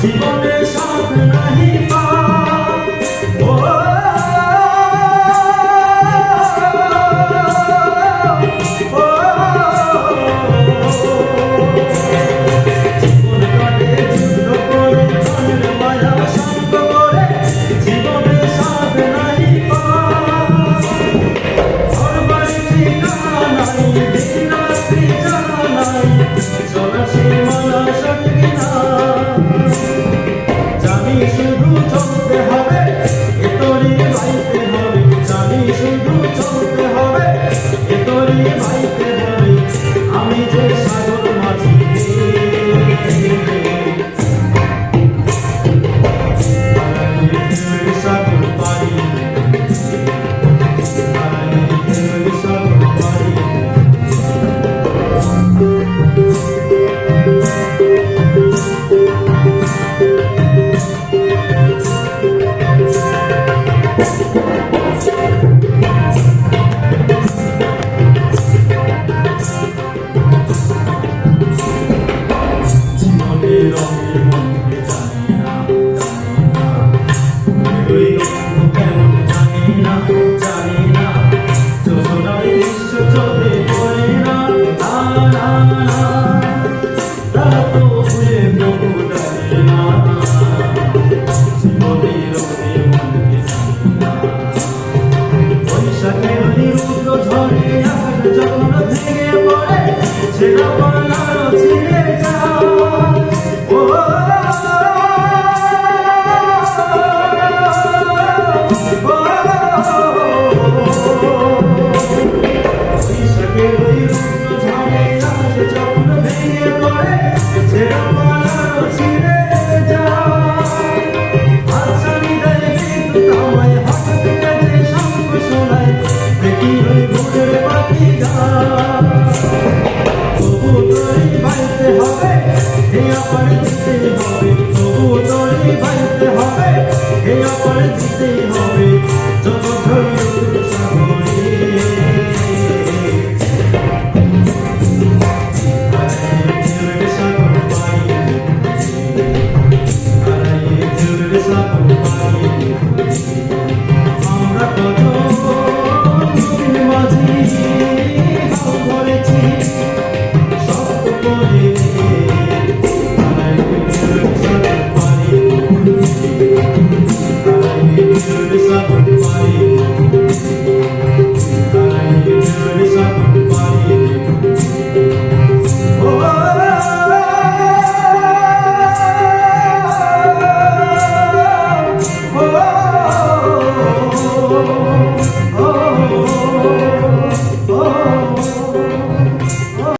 জীবনে সাথ নাহি রঙ অপার জিতে হবে তবু দড়ি Thank you.